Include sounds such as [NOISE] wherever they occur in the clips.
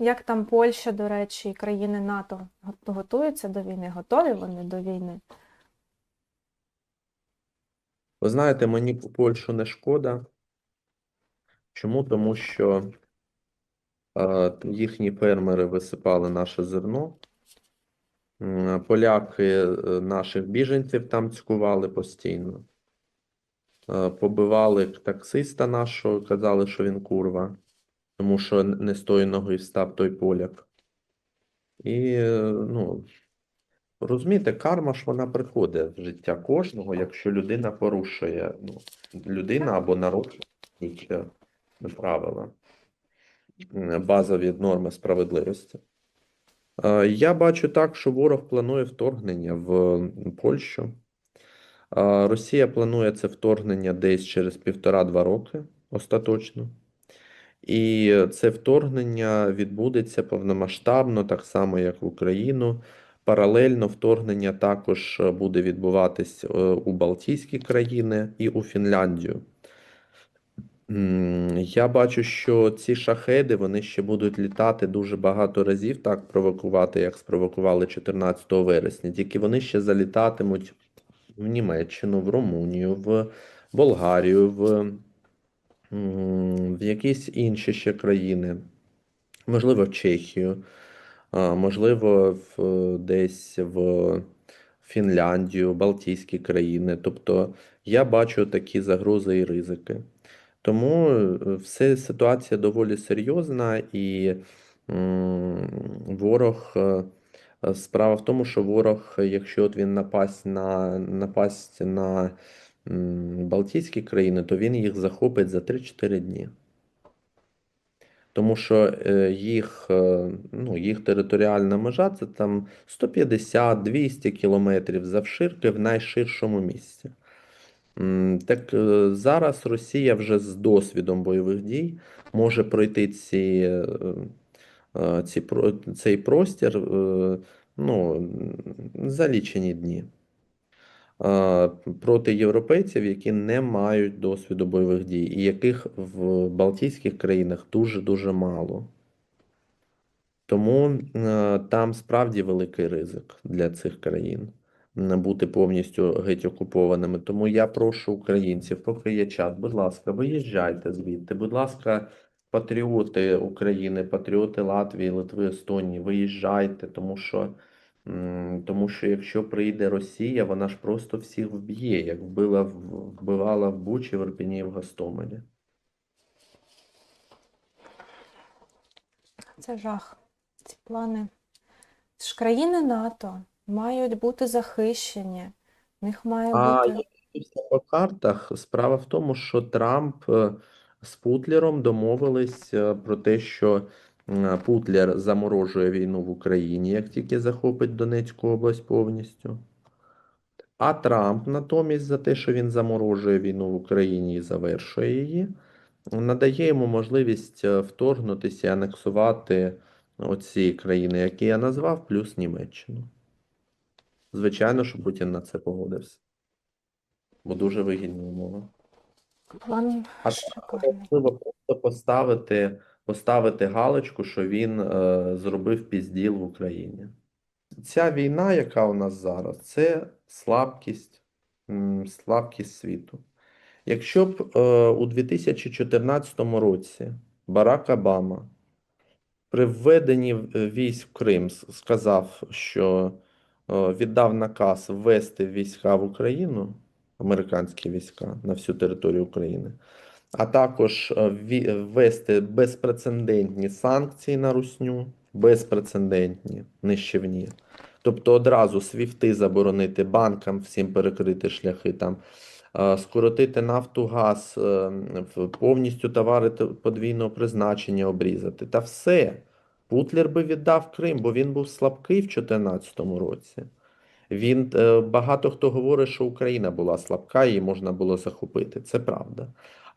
Як там Польща, до речі, і країни НАТО готуються до війни? Готові вони до війни? Ви знаєте, мені Польщу не шкода. Чому? Тому що е, їхні фермери висипали наше зерно. Поляки е, наших біженців там цькували постійно. Побивали таксиста нашого, казали, що він курва, тому що не з тої ноги встав той поляк. І, е, ну, розумієте, карма ж вона приходить в життя кожного, якщо людина порушує, ну, людина або народ е, правила, базові норми справедливості. Е, Я бачу так, що ворог планує вторгнення в Польщу. Росія планує це вторгнення десь через півтора-два роки остаточно. І це вторгнення відбудеться повномасштабно, так само, як в Україну. Паралельно вторгнення також е, буде відбуватись е, у Балтійські країни і у Фінляндію. Я бачу, що ці шахеди вони ще будуть літати дуже багато разів, так провокувати, як спровокували 14 вересня. Тільки вони ще залітатимуть в Німеччину, в Румунію, в Болгарію, в, в якісь інші ще країни, можливо, в Чехію, можливо, в, десь в Фінляндію, Балтійські країни. Тобто я бачу такі загрози і ризики. Тому е, все ситуація доволі серйозна, і ворог. е, Справа в тому, що ворог, якщо от він напасть на, напасть на Балтійські країни, то він їх захопить за 3-4 дні. Тому що е, їх, е, ну, їх територіальна межа це там 150-200 кілометрів завширки в найширшому місці. Так е, зараз Росія вже з досвідом бойових дій може пройти ці, ці, цей простір ну, за лічені дні проти європейців, які не мають досвіду бойових дій, і яких в Балтійських країнах дуже-дуже мало. Тому е, там справді великий ризик для цих країн бути повністю геть окупованими. Тому я прошу українців, поки є час, будь ласка, виїжджайте звідти. Будь ласка, патріоти України, патріоти Латвії, Литви, Естонії, виїжджайте, тому що, тому що якщо прийде Росія, вона ж просто всіх вб'є, як вбила, вбивала в Бучі, в Ірпені і в Гостомелі. Це жах. Ці плани. Ж країни НАТО мають бути захищені. В них має А бути. по картах. Справа в тому, що Трамп е, з Путлером домовились е, про те, що Путлер заморожує війну в Україні, як тільки захопить Донецьку область повністю. А Трамп натомість за те, що він заморожує війну в Україні і завершує її, надає йому можливість е, вторгнутися і анексувати оці країни, які я назвав, плюс Німеччину. Звичайно, що Путін на це погодився. Бо дуже вигідні умови. План А важливо просто поставити, поставити галочку, що він е, зробив пізділ в Україні. Ця війна, яка у нас зараз, це слабкість, слабкість світу. Якщо б е, у 2014 році Барак Обама при введенні е, військ в Крим сказав, що е, віддав наказ ввести війська в Україну, американські війська на всю територію України, а також е, ввести безпрецедентні санкції на русню, безпрецедентні, нищівні. Тобто одразу свіфти заборонити банкам, всім перекрити шляхи там, е, скоротити нафту, газ, е, повністю товари подвійного призначення обрізати. Та все. Путлер би віддав Крим, бо він був слабкий в 2014 році. Він, е, багато хто говорить, що Україна була слабка, її можна було захопити. Це правда.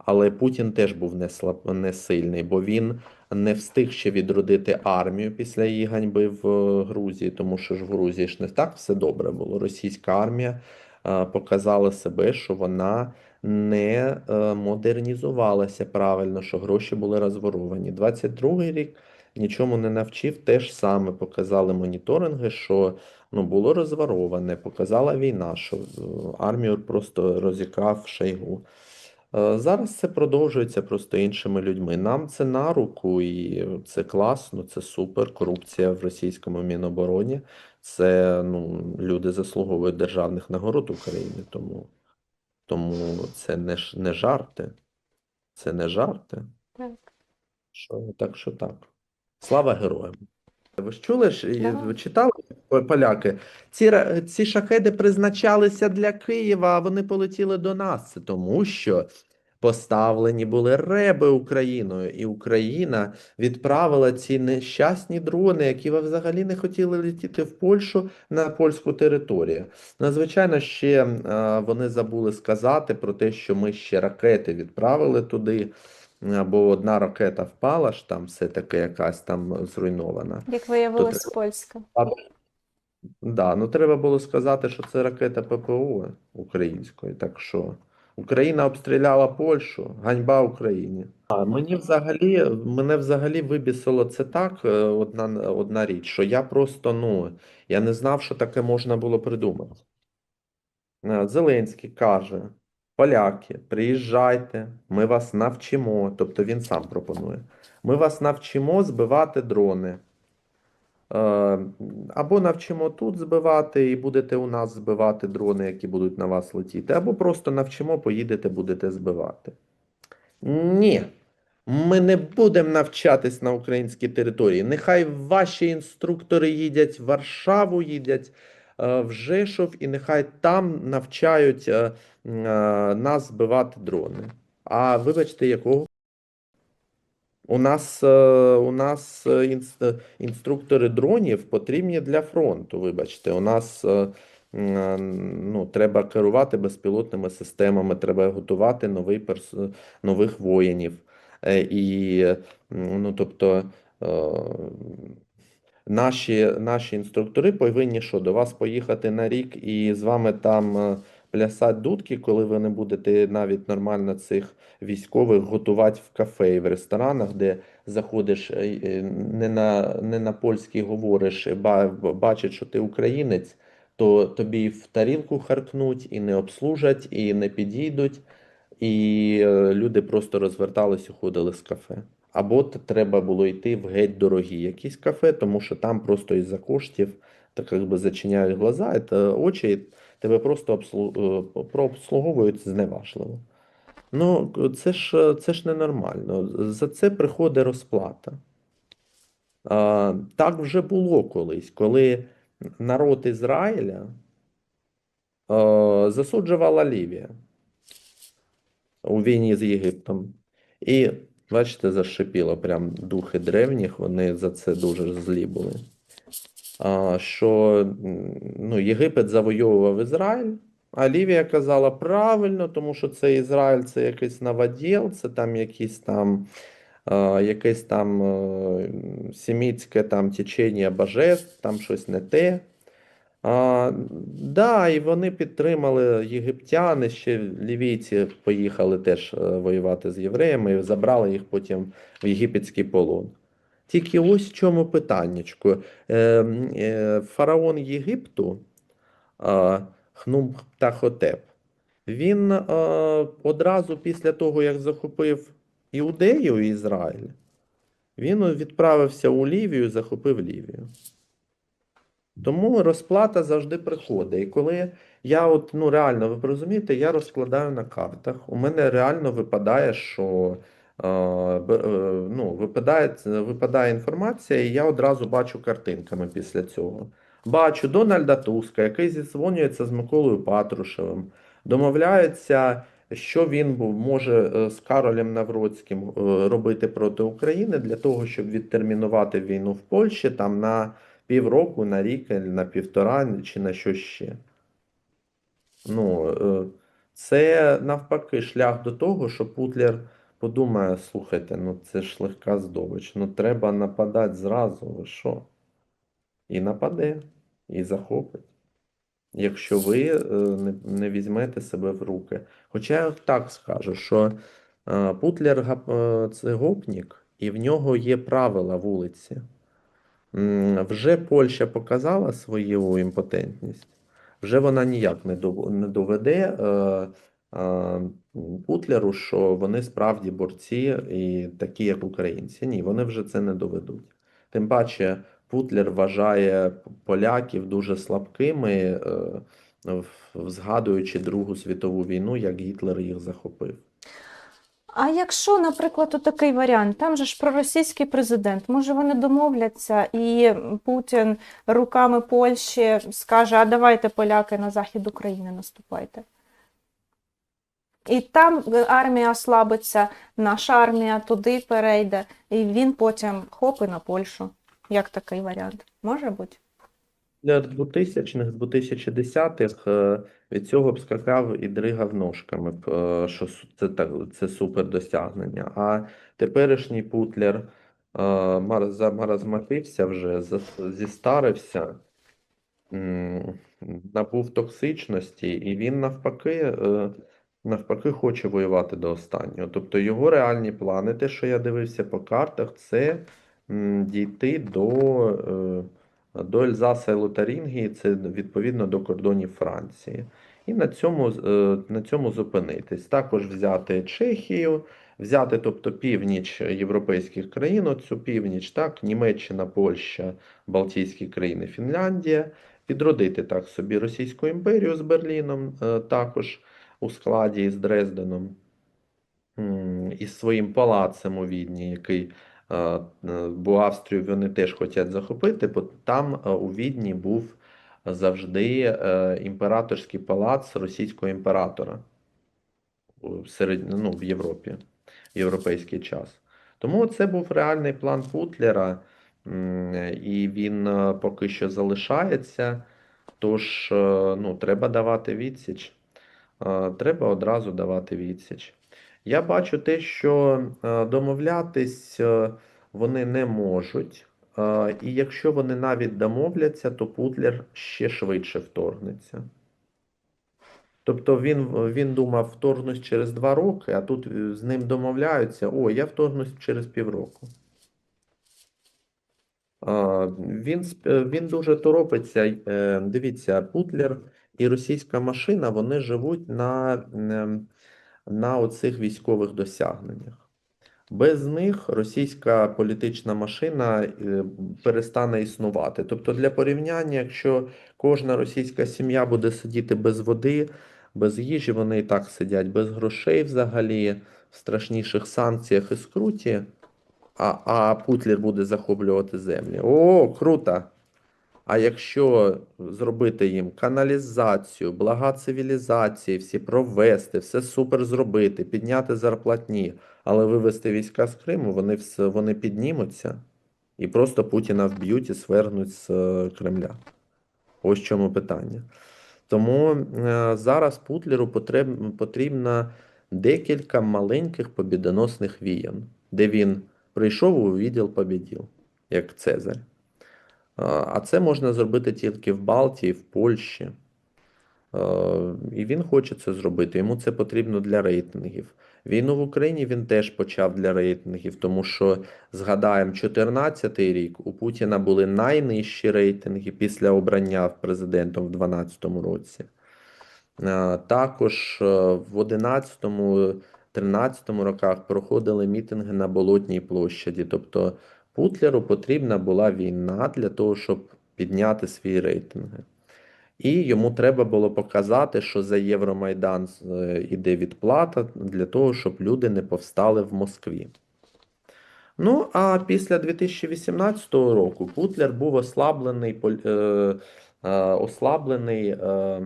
Але Путін теж був не, слаб, не сильний, бо він не встиг ще відродити армію після її ганьби в е, Грузії, тому що ж в Грузії ж не так все добре було. Російська армія е, показала себе, що вона не е, модернізувалася правильно, що гроші були розворовані. 22-й рік нічому не навчив. Те ж саме показали моніторинги, що ну, було розвороване, показала війна, що армію просто розікрав Шойгу. Е, Зараз це продовжується просто іншими людьми. Нам це на руку, і це класно, це супер. Корупція в російському Мінобороні. Це ну, люди заслуговують державних нагород України, тому, тому це не, не жарти. Це не жарти. Так. Що, так що так. Слава героям. Ви ж чули ж, і Да. читали поляки? Ці, ці шахеди призначалися для Києва, а вони полетіли до нас. Тому, що поставлені були реби Україною, і Україна відправила ці нещасні дрони, які ви взагалі не хотіли летіти в Польщу на польську територію. Надзвичайно, ще е, вони забули сказати про те, що ми ще ракети відправили туди. Або одна ракета впала ж там все-таки якась там зруйнована. Як виявилось, польська. Да, ну треба було сказати, що це ракета ППО української. Так що Україна обстріляла Польщу, ганьба Україні. А мені взагалі, мене взагалі вибісило це так, е, одна, одна річ, що я просто, ну, я не знав, що таке можна було придумати. Е, Зеленський каже: поляки, приїжджайте, ми вас навчимо. Тобто він сам пропонує. Ми вас навчимо збивати дрони. Е, Або навчимо тут збивати, і будете у нас збивати дрони, які будуть на вас летіти, або просто навчимо, поїдете, будете збивати. Ні, ми не будемо навчатись на українській території. Нехай ваші інструктори їдять в Варшаву, їдять в Жешов, і нехай там навчають е, е, нас збивати дрони. А вибачте, якого? У нас, е, у нас е, інс- е, інструктори дронів потрібні для фронту. Вибачте, у нас е, е, ну, треба керувати безпілотними системами, треба готувати новий перс... нових воїнів. Е, І, ну, тобто, е, наші, наші інструктори повинні що, до вас поїхати на рік і з вами там е, плясати дудки, коли ви не будете навіть нормально цих військових готувати в кафе і в ресторанах, де заходиш е, е, не на, не на польський говориш, бачать, що ти українець, то тобі в тарілку харкнуть і не обслужать, і не підійдуть, і люди просто розвертались ходили з кафе. Або треба було йти в геть дорогі якісь кафе, тому що там просто із-за коштів так якби зачиняють глаза, та очі, тебе просто е, зневажливо. Ну, це ж, це ж ненормально. За це приходить розплата. А, так вже було колись, коли народ Ізраїля а, засуджувала Лівія у війні з Єгиптом. І, бачите, зашипіло прям духи древніх, вони за це дуже злі були. А, що ну, Єгипет завойовував Ізраїль, а Лівія казала правильно, тому що це Ізраїль, це якийсь новоділ, це там якісь там, якесь там е, семітське там течення божеств, там щось не те. А, да, і вони підтримали єгиптяни, ще лівійці поїхали теж е, воювати з євреями і забрали їх потім в єгипетський полон. Тільки ось в чому питаннячко. Е, е, фараон Єгипту а, Хнум-Птахотеп, він одразу після того, як захопив Іудею і Ізраїль, він відправився у Лівію, захопив Лівію. Тому розплата завжди приходить. І коли я от, ну реально, ви розумієте, я розкладаю на картах, у мене реально випадає, що е, е, ну, випадає, випадає інформація, і я одразу бачу картинками після цього. Бачу Дональда Туска, який зідзвонюється з Миколою Патрушевим, домовляється, що він може е, з Каролем Навроцьким е, робити проти України для того, щоб відтермінувати війну в Польщі там на півроку, на рік, на півтора чи на що ще. Ну, е, це навпаки шлях до того, що Путлер подумає, слухайте, ну це ж легка здобич, ну треба нападати зразу, ви що? І нападе, і захопить. Якщо ви е, не, візьмете себе в руки. Хоча я так скажу, що е, Путлер е, це гопнік, і в нього є правила вулиці. Вже Польща показала свою імпотентність, вже вона ніяк не доведе е, е, Путлеру, що вони справді борці і такі, як українці. Ні, вони вже це не доведуть. Тим паче, Путлер вважає поляків дуже слабкими, е, згадуючи Другу світову війну, як Гітлер їх захопив. А якщо, наприклад, такий варіант, там же ж проросійський президент, може вони домовляться, і Путін руками Польщі скаже: а давайте поляки на захід України наступайте. І там армія ослабиться, наша армія туди перейде, і він потім хоп і на Польщу. Як такий варіант? Може бути? Для 2000-х, 2010-х е, від цього б скакав і дригав ножками, е, що це, так, це супер досягнення. А теперішній Путлер е, мар- замаразматився вже, зістарився, набув токсичності, і він навпаки, навпаки хоче воювати до останнього. Тобто його реальні плани, те, що я дивився по картах, це дійти до, до Ельзаса і Лотарингії, це відповідно до кордонів Франції. І на цьому, е, на цьому зупинитись. Також взяти Чехію, взяти, тобто північ європейських країн, оцю північ, так, Німеччина, Польща, Балтійські країни, Фінляндія, відродити так собі Російську імперію з Берліном, е, також у складі із Дрезденом, із своїм палацем у Відні, який, бо Австрію вони теж хочуть захопити, бо там е, у Відні був завжди е, імператорський палац російського імператора серед, ну, в Європі, в європейський час. Тому це був реальний план Путлера, і він е, поки що залишається. Тож, е, ну, треба давати відсіч. Е, Треба одразу давати відсіч. Я бачу те, що е, домовлятись е, вони не можуть. Е, І якщо вони навіть домовляться, то Путлер ще швидше вторгнеться. Тобто він, він думав, вторгнусь через два роки, а тут з ним домовляються, о, я вторгнусь через півроку. Він, він дуже торопиться. Дивіться, Путлер і російська машина, вони живуть на, на оцих військових досягненнях. Без них російська політична машина е, перестане існувати. Тобто, для порівняння, якщо кожна російська сім'я буде сидіти без води, без їжі, вони і так сидять, без грошей взагалі, в страшніших санкціях і скруті, а, а Путлер буде захоплювати землі. О, круто! А якщо зробити їм каналізацію, блага цивілізації, всі провести, все супер зробити, підняти зарплатні, але вивести війська з Криму, вони, все, вони піднімуться і просто Путіна вб'ють і свергнуть з е, Кремля. Ось чому питання. Тому е, зараз Путлеру потрібно декілька маленьких побідоносних віян, де він прийшов у відділ побіділ, як Цезарь. А це можна зробити тільки в Балтії, в Польщі. І він хоче це зробити. Йому це потрібно для рейтингів. Війну в Україні він теж почав для рейтингів, тому що згадаємо, 2014 рік у Путіна були найнижчі рейтинги після обрання президентом в 2012 році. Також в 11-13 роках проходили мітинги на Болотній площаді. Тобто Путлеру потрібна була війна для того, щоб підняти свої рейтинги. І йому треба було показати, що за Євромайдан е, іде відплата для того, щоб люди не повстали в Москві. Ну, а після 2018 року Путлер був ослаблений, е, е, ослаблений е,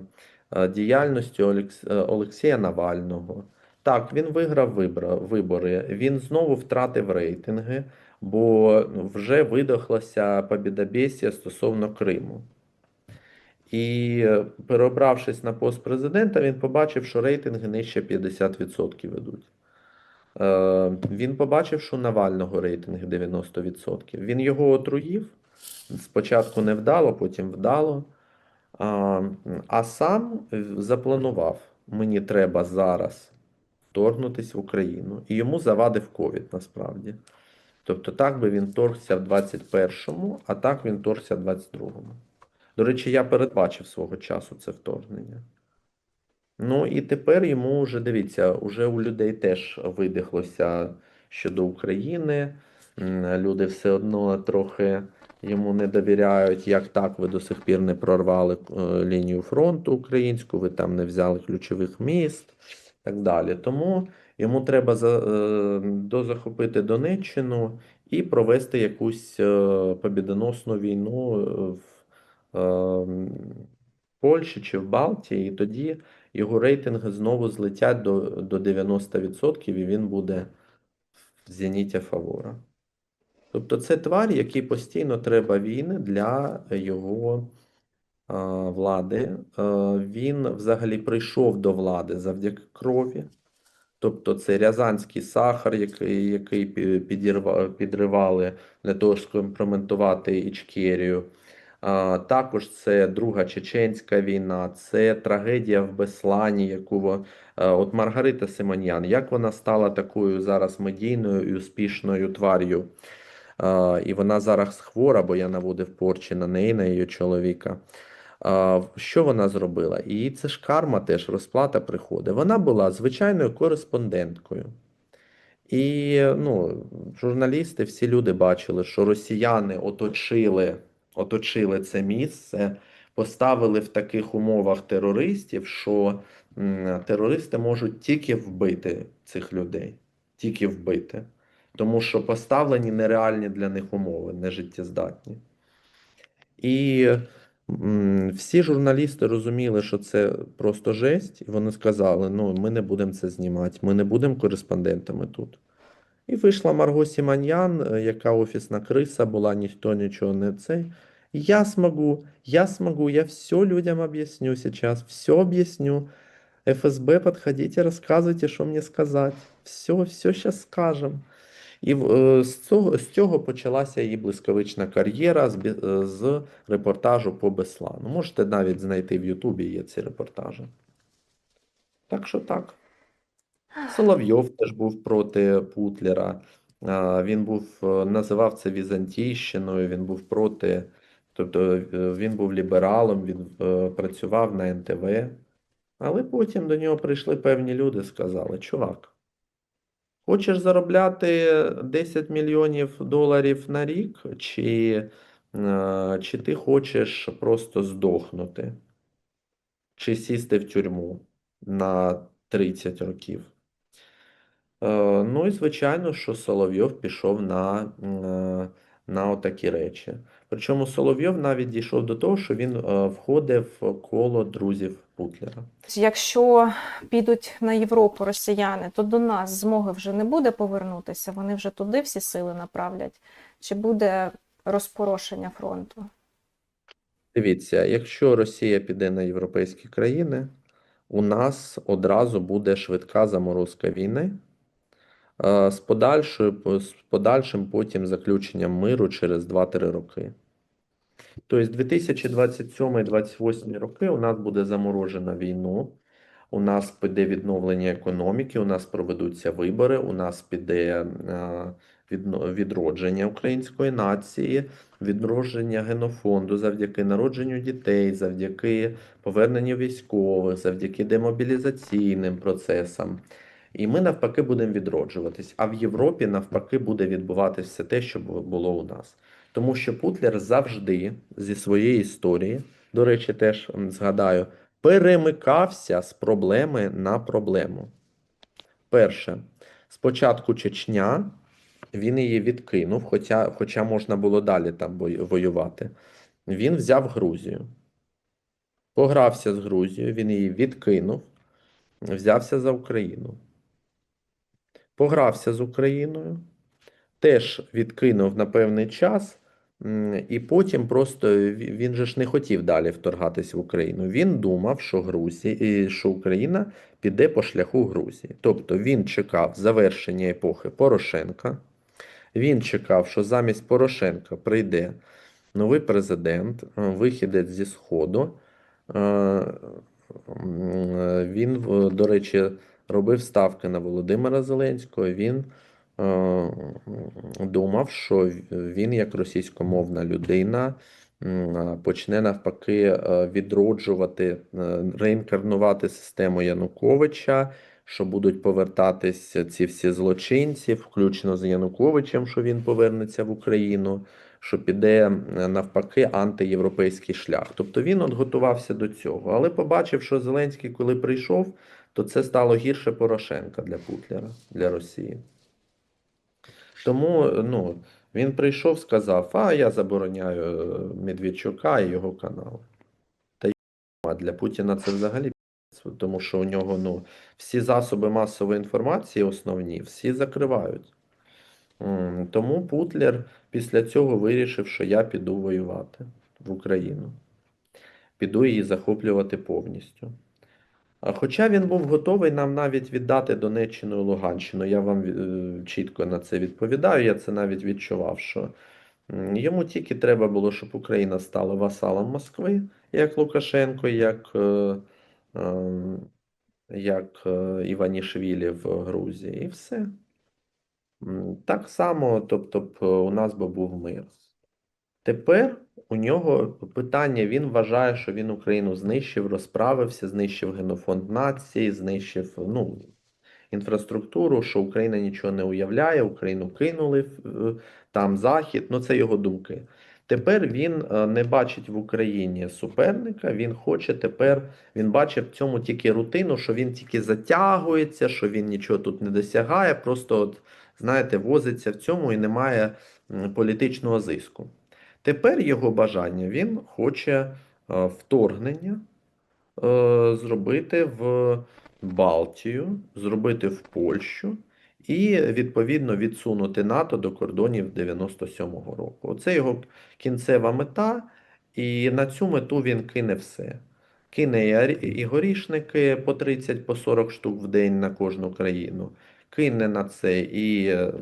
е, діяльністю Олекс- е, Олексія Навального. Так, він виграв вибори, він знову втратив рейтинги, бо вже видохлася побідобєсія стосовно Криму. І е, переобравшись на пост президента, він побачив, що рейтинги нижче 50% ведуть. Е, Він побачив, що Навального рейтинги 90%. Він його отруїв. Спочатку не вдало, потім вдало. А, сам запланував: мені треба зараз вторгнутися в Україну. І йому завадив ковід насправді. Тобто так би він торгся в 21-му, а так він торгся в 22-му. До речі, я передбачив свого часу це вторгнення. Ну і тепер йому вже дивіться, уже у людей теж видихлося щодо України. Люди все одно трохи йому не довіряють, як так ви до сих пір не прорвали е, лінію фронту українську, ви там не взяли ключових міст і так далі. Тому йому треба е, дозахопити Донеччину і провести якусь е, побідоносну війну е, в Польщі чи в Балтії, і тоді його рейтинги знову злетять до, до 90%, і він буде в зеніті фавора. Тобто це твар, який постійно треба війни для його влади. Він взагалі прийшов до влади завдяки крові. Тобто це рязанський сахар, який, який підривали для того, щоб скомпрометувати Ічкерію. А, Також це Друга Чеченська війна, це трагедія в Беслані, яку е, от Маргарита Симоньян, як вона стала такою зараз медійною і успішною твар'ю. І вона зараз хвора, бо я наводив порчі на неї, на її чоловіка. Що вона зробила? І це ж карма теж розплата приходить. Вона була звичайною кореспонденткою. І ну, журналісти, всі люди бачили, що росіяни оточили, оточили це місце, поставили в таких умовах терористів, що терористи можуть тільки вбити цих людей, тільки вбити. Тому що поставлені нереальні для них умови, нежиттєздатні. І всі журналісти розуміли, що це просто жесть, і вони сказали: ну, ми не будемо це знімати, ми не будемо кореспондентами тут. І вийшла Марго Сіманьян, е, яка офісна криса була, ніхто нічого не цей. Я смогу, я смогу, я все людям объясню сейчас, все объясню. ФСБ, подходите, рассказывайте, що мені сказати. Все, все сейчас скажем. І е, з цього, з цього почалася її блискавична кар'єра з, е, з репортажу по Беслану. Можете навіть знайти в Ютубі є ці репортажі. Так що так. Соловйов теж був проти Путлера. Він був, е, називав це Візантійщиною, він був проти, тобто він був лібералом, він працював на НТВ. Але потім до нього прийшли певні люди, сказали: Чувак, хочеш заробляти 10 мільйонів доларів на рік, чи, е, чи ти хочеш просто здохнути, чи сісти в тюрму на 30 років? Е, Ну і звичайно, що Соловйов пішов на, е, на отакі речі. Причому Соловйов навіть дійшов до того, що він е, входив в коло друзів Путлера. Якщо підуть на Європу росіяни, то до нас змоги вже не буде повернутися, вони вже туди всі сили направлять. Чи буде розпорошення фронту? Дивіться, якщо Росія піде на європейські країни, у нас одразу буде швидка заморозка війни з подальшою, з подальшим потім заключенням миру через 2-3 роки. Тобто 2027-2028 роки у нас буде заморожена війну, у нас піде відновлення економіки, у нас проведуться вибори, у нас піде е, відродження української нації, відродження генофонду завдяки народженню дітей, завдяки поверненню військових, завдяки демобілізаційним процесам. І ми навпаки будемо відроджуватись. А в Європі навпаки буде відбуватися все те, що було у нас. Тому що Путлер завжди зі своєї історії, до речі, теж згадаю, перемикався з проблеми на проблему. Перше, спочатку Чечня, він її відкинув, хоча, хоча можна було далі там воювати. Він взяв Грузію, погрався з Грузією, він її відкинув, взявся за Україну. Погрався з Україною, теж відкинув на певний час, і потім просто він же ж не хотів далі вторгатись в Україну. Він думав, що Грузія, що Україна піде по шляху Грузії. Тобто він чекав завершення епохи Порошенка. Він чекав, що замість Порошенка прийде новий президент, е, вихідець зі Сходу. Е, Він, до речі, робив ставки на Володимира Зеленського. Він е, думав, що він, як російськомовна людина, почне навпаки е, відроджувати, е, реінкарнувати систему Януковича, що будуть повертатись ці всі злочинці, включно з Януковичем, що він повернеться в Україну, що піде е, навпаки антиєвропейський шлях. Тобто він от готувався до цього. Але побачив, що Зеленський, коли прийшов, то це стало гірше Порошенка для Путлера, для Росії. Тому ну, він прийшов, сказав: а я забороняю е, Медведчука і його канал. Та а для Путіна це взагалі тому що у нього ну, всі засоби масової інформації основні, всі закривають. Тому Путлер після цього вирішив, що я піду воювати в Україну. Піду її захоплювати повністю. Хоча він був готовий нам навіть віддати Донеччину і Луганщину, я вам е, чітко на це відповідаю. Я це навіть відчував, що йому тільки треба було, щоб Україна стала васалом Москви, як Лукашенко, як, е, ем, як е, Іванішвілі в Грузії, і все. Так само, тобто, е, у нас би був мир. Тепер у нього питання, він вважає, що він Україну знищив, розправився, знищив генофонд нації, знищив ну, інфраструктуру, що Україна нічого не уявляє, Україну кинули там Захід, ну це його думки. Тепер він е, не бачить в Україні суперника, він хоче тепер, він бачить в цьому тільки рутину, що він тільки затягується, що він нічого тут не досягає, просто, от, знаєте, возиться в цьому і немає політичного зиску. Тепер його бажання, він хоче е, вторгнення е, зробити в Балтію, зробити в Польщу і відповідно відсунути НАТО до кордонів 97-го року. Оце його кінцева мета, і на цю мету він кине все. Кине і горішники по 30 по 40 штук в день на кожну країну. Кине на це і е,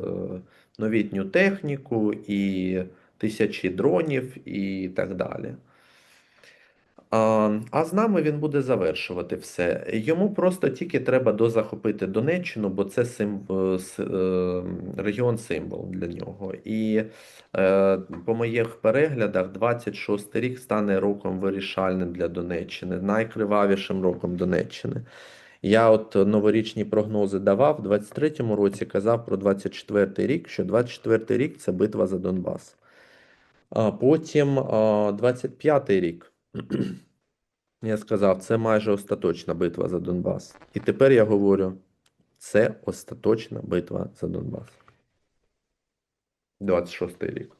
новітню техніку, і тисячі дронів, і так далі. А, а з нами він буде завершувати все. Йому просто тільки треба дозахопити Донеччину, бо це сим, е, е, регіон символ для нього. І е, по моїх переглядах 26 рік стане роком вирішальним для Донеччини, найкривавішим роком Донеччини. Я от новорічні прогнози давав, в 23-му році казав про 24 рік, що 24 й рік це битва за Донбас. Потім 25-й рік. [CLEARS THROAT] Я сказав, це майже остаточна битва за Донбас. І тепер я говорю, це остаточна битва за Донбас. 26-й рік.